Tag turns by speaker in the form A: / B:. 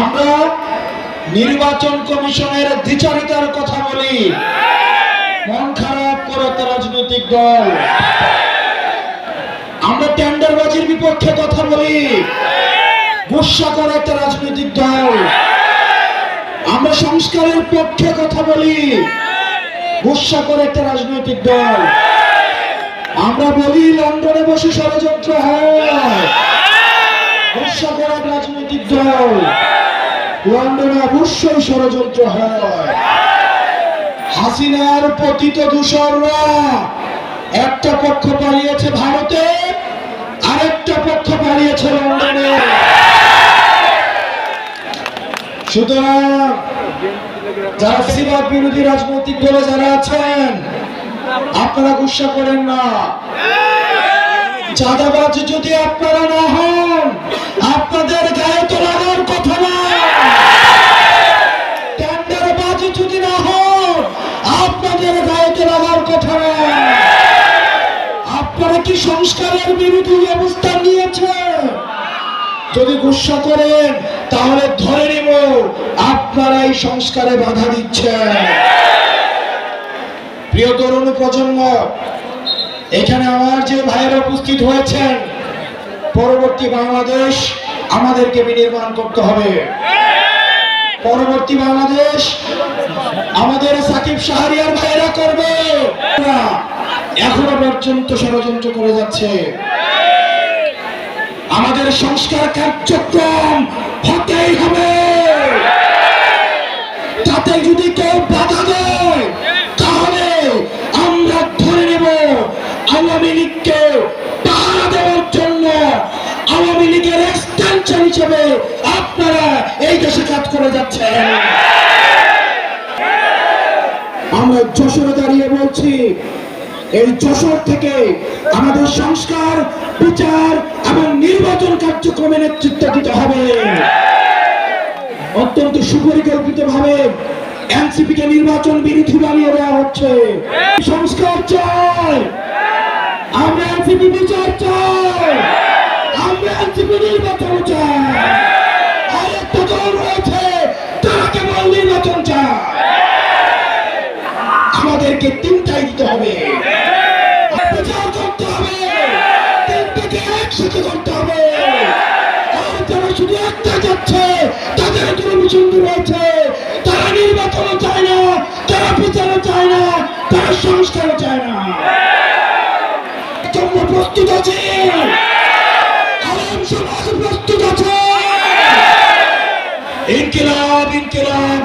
A: আমরা নির্বাচন কমিশনের দ্বিচারিতার কথা বলি। মন খারাপ করে একটা রাজনৈতিক দল। আমরা টেন্ডারবাজির বিপক্ষে কথা বলি। গুসা করে একটা রাজনৈতিক দল। আমরা সংস্কারের পক্ষে কথা বলি। গুসা করে একটা রাজনৈতিক দল। আমরা বলি, লন্ডনে বসে ষড়যন্ত্র হয়। গুসা করে রাজনৈতিক দল। লন্ডনে অবশ্যই ষড়যন্ত্র হয়। হাসিনার পতিত দূষণরা একটা পক্ষ পালিয়েছে ভারতে, আরেকটা পক্ষ পালিয়েছে লন্ডনে। সুতরাং বিরোধী রাজনৈতিক দলে যারা আছেন, আপনারা গুসা করেন না। চাঁদাবাজ যদি আপনারা না হন, আপনাদের গায়ে তো লাগার কথা না টেন্ডারবাজ যদি না হন আপনাদের গায়ে তো লাগার কথা না আপনারা কি সংস্কারের বিরোধী অবস্থান নিয়েছেন? যদি গুসা করেন, তাহলে ধরে নিব আপনারা এই সংস্কারে বাধা দিচ্ছেন। প্রিয় তরুণ প্রজন্ম, এখানে আমার যে ভাইয়েরা উপস্থিত হয়েছেন, পরবর্তী বাংলাদেশ আমাদেরকে বিনির্মাণ করতে হবে। পরবর্তী বাংলাদেশ আমাদের সাকিব শাহরিয়ার ভাইয়েরা করবে। এখনও পর্যন্ত ষড়যন্ত্র করে যাচ্ছে। আমাদের সংস্কার কার্যক্রম হতেই হবে। তাতে যদি কেউ বাধা দেয়, তাহলে আমরা ধরে নেব আওয়ামী লীগকে পাহারা দেওয়ার জন্য। আওয়ামী লীগের এক্সটেনশন হিসেবে আপনারা এই দেশে কাজ করে যাচ্ছেন। আমরা যশোরে দাঁড়িয়ে বলছি এই যশোর থেকে আমাদের সংস্কার, বিচার এবং নির্বাচন কার্যক্রমে নেতৃত্ব দিতে হবে। অত্যন্ত সুপরিকল্পিত ভাবে এনসিপি কে নির্বাচন বিরোধী বানিয়ে দেওয়া হচ্ছে। সংস্কার চাই। তারা সংস্কারও চায় না। জন্য প্রস্তুত আছে। সমাজ প্রস্তুত আছে। ইনকিলাব ইনকিলাব।